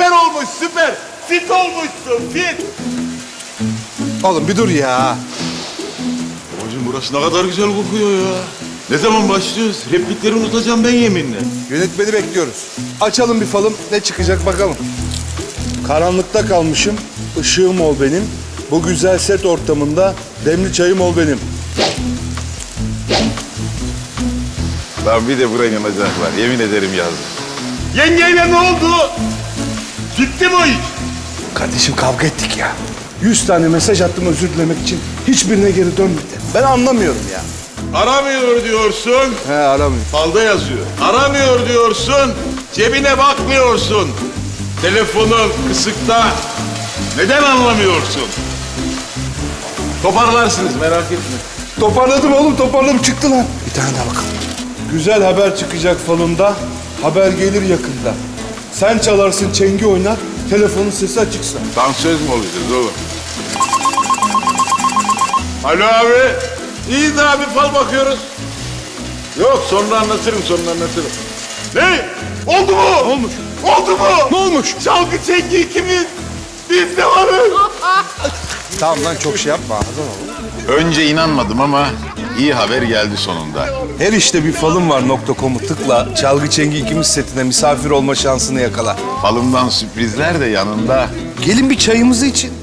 olmuş süper. Fit olmuşsun fit. Oğlum bir dur ya. Babacığım burası ne kadar güzel kokuyor ya. Ne zaman başlıyoruz? Replikleri unutacağım ben yeminle. Yönetmeni bekliyoruz. Açalım bir falım. Ne çıkacak bakalım. Karanlıkta kalmışım, ışığım ol benim. Bu güzel set ortamında demli çayım ol benim. Lan bir de buraya yanacaklar. Yemin ederim yazdım. Yengeyle ne oldu? Gitti mi o iş? Kardeşim kavga ettik ya. Yüz tane mesaj attım özür dilemek için. Hiçbirine geri dönmedi. Ben anlamıyorum ya. Aramıyor diyorsun. He aramıyor. Falda yazıyor. Aramıyor diyorsun. Cebine bakmıyorsun. Telefonun kısıkta. Neden anlamıyorsun? Toparlarsınız merak etme. Toparladım oğlum toparladım çıktı lan. Bir tane daha bakalım. Güzel haber çıkacak falında. Haber gelir yakında. Sen çalarsın çengi oynar. Telefonun sesi açıksa. Dansöz mü olacağız oğlum? Alo abi. İyi de abi fal bakıyoruz. Yok sonra anlatırım sonra anlatırım. Ne? Oldu mu? Olmuş. Oldu mu? Ne olmuş? Çalgı çengi ikimiz. Biz de varız. Tamam lan çok şey yapma. Önce inanmadım ama iyi haber geldi sonunda. Her işte bir falım var nokta.com'u tıkla. Çalgı Çengi ikimiz setine misafir olma şansını yakala. Falımdan sürprizler de yanında. Gelin bir çayımızı için.